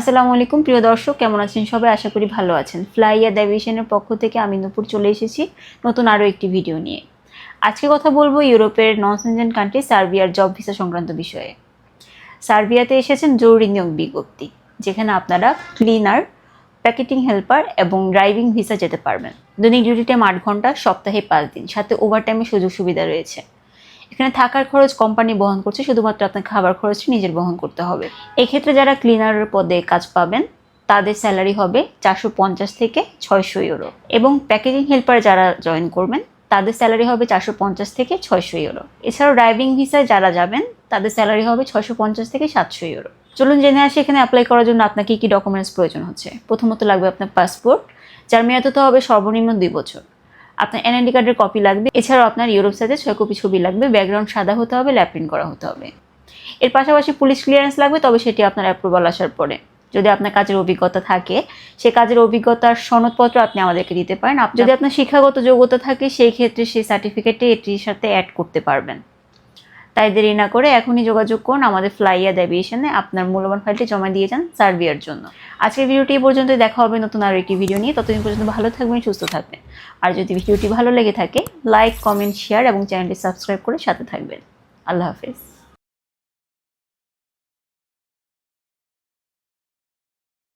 আসসালামু আলাইকুম, প্রিয় দর্শক, কেমন আছেন সবাই? আশা করি ভালো আছেন। ফ্লাইয়া দেভিশনের পক্ষ থেকে আমি নূপুর চলে এসেছি নতুন আরও একটি ভিডিও নিয়ে। আজকে কথা বলব ইউরোপের নন সেনজেন কান্ট্রি সার্বিয়ার জব ভিসা সংক্রান্ত বিষয়ে। সার্বিয়াতে এসেছেন জরুরি নিয়োগ বিজ্ঞপ্তি, যেখানে আপনারা ক্লিনার, প্যাকেটিং হেল্পার এবং ড্রাইভিং ভিসা যেতে পারবেন। দৈনিক ডিউটি টাইম আট ঘণ্টা, সপ্তাহে পাঁচ দিন, সাথে ওভারটাইমের সুযোগ সুবিধা রয়েছে। এখানে থাকার খরচ কোম্পানি বহন করছে, শুধুমাত্র আপনার খাবার খরচটি নিজের বহন করতে হবে। এক্ষেত্রে যারা ক্লিনারের পদে কাজ পাবেন, তাদের স্যালারি হবে চারশো পঞ্চাশ থেকে ছয়শো ইউরো এবং প্যাকেজিং হেল্পার যারা জয়েন করবেন, তাদের স্যালারি হবে চারশো পঞ্চাশ থেকে ছয়শো ইউরো এছাড়াও ড্রাইভিং ভিসায় যারা যাবেন, তাদের স্যালারি হবে ছয়শো পঞ্চাশ থেকে সাতশো ইউরো চলুন জেনে আসি এখানে অ্যাপ্লাই করার জন্য আপনার কী কী ডকুমেন্টস প্রয়োজন হচ্ছে। প্রথমত লাগবে আপনার পাসপোর্ট যার মেয়াদ হবে সর্বনিম্ন দুই বছর। আপনার এনআইডি কার্ডের কপি লাগবে। এছাড়াও আপনার ইউরোপ সাইজে ছয় কপি ছবি লাগবে। ব্যাকগ্রাউন্ড সাদা হতে হবে ল্যাপ্রিন করা হতে হবে। এর পাশাপাশি পুলিশ ক্লিয়ারেন্স লাগবে, তবে সেটি আপনার অ্যাপ্রুভাল আসার পরে। যদি আপনার কাজের অভিজ্ঞতা থাকে, সে কাজের অভিজ্ঞতার সনদপত্র আপনি আমাদেরকে দিতে পারেন। যদি আপনার শিক্ষাগত যোগ্যতা থাকে, সেই ক্ষেত্রে সেই সার্টিফিকেটটি এটির সাথে অ্যাড করতে পারবেন। তাই দেরি না করে এখনই যোগাযোগ করুন আমাদের ফ্লাইয়া দেবিয়েশনে আপনার মূল্যবান ফাইলটি জমা দিয়ে যান সার্ভিয়ার জন্য। আজকের ভিডিওটি এই পর্যন্ত দেখা হবে নতুন আরও একটি ভিডিও নিয়ে। ততদিন পর্যন্ত ভালো থাকবেন, সুস্থ থাকবেন। আর যদি ভিডিওটি ভালো লেগে থাকে লাইক কমেন্ট শেয়ার এবং চ্যানেলটি সাবস্ক্রাইব করে সাথে থাকবেন। আল্লাহ হাফেজ।